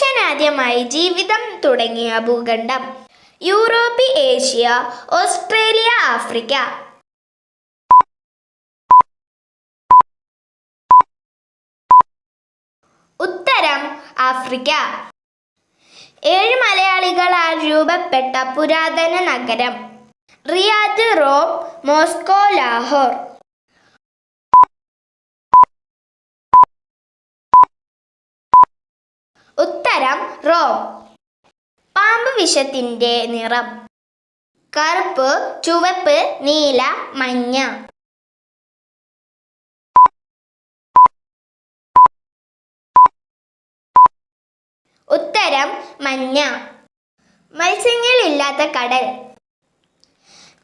ആദ്യമായി ജീവിതം തുടങ്ങിയ ഭൂഖണ്ഡം. Europe Asia Australia Africa. ഉത്തരം ആഫ്രിക്ക. ഏഴ് മലയാളികളാൽ രൂപപ്പെട്ട പുരാതന നഗരം. Riyadh Rome Moscow Lahore. ഉത്തരം റോം. പാമ്പ് വിഷത്തിന്റെ നിറം. കറുപ്പ് ചുവപ്പ് നീല മഞ്ഞ. ഉത്തരം മഞ്ഞ. മത്സ്യങ്ങളില്ലാത്ത കടൽ.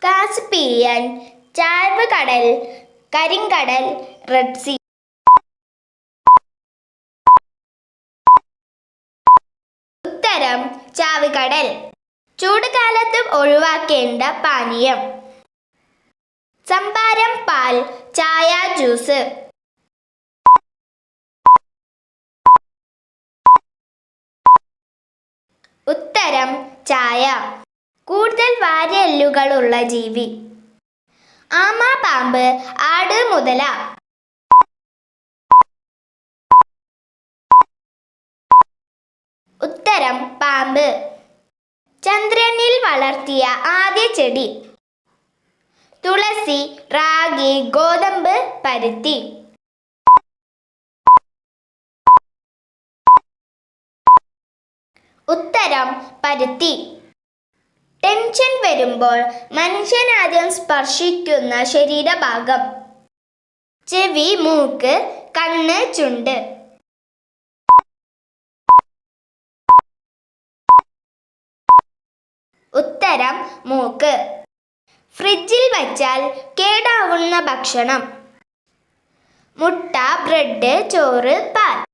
കാസ്പിയൻ ചാർവ് കടൽ കരിങ്കടൽ റെഡ് സീ. ചാവുകടൽ ചൂടുകാലത്തും ഒഴിവാക്കേണ്ട പാനീയം. ചമ്പാരം പാൽ ചായ ജ്യൂസ്. ഉത്തരം ചായ. കൂടുതൽ വാരെല്ലുകളുള്ള ജീവി. ആമ പാമ്പ് ആട് മുതല. ഉത്തരം പാമ്പ്. ചന്ദ്രനിൽ വളർത്തിയ ആദ്യ ചെടി. തുളസി റാഗി ഗോതമ്പ് പരുത്തി. ഉത്തരം പരുത്തി. ടെൻഷൻ വരുമ്പോൾ മനുഷ്യൻ ആദ്യം സ്പർശിക്കുന്ന ശരീരഭാഗം. ചെവി മൂക്ക് കണ്ണ് ചുണ്ട്. ഉത്തരം മൂക്ക്. ഫ്രിഡ്ജിൽ വച്ചാൽ കേടാവുന്ന ഭക്ഷണം. മുട്ട ബ്രെഡ് ചോറ് പാൽ.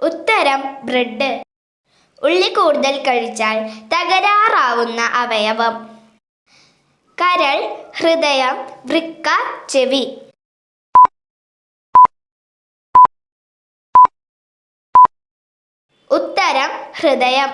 ഉത്തരം ബ്രെഡ്. ഉള്ളി കൂടുതൽ കഴിച്ചാൽ തകരാറാവുന്ന അവയവം. കരൾ ഹൃദയം വൃക്ക ചെവി. ഉത്തരം ഹൃദയം.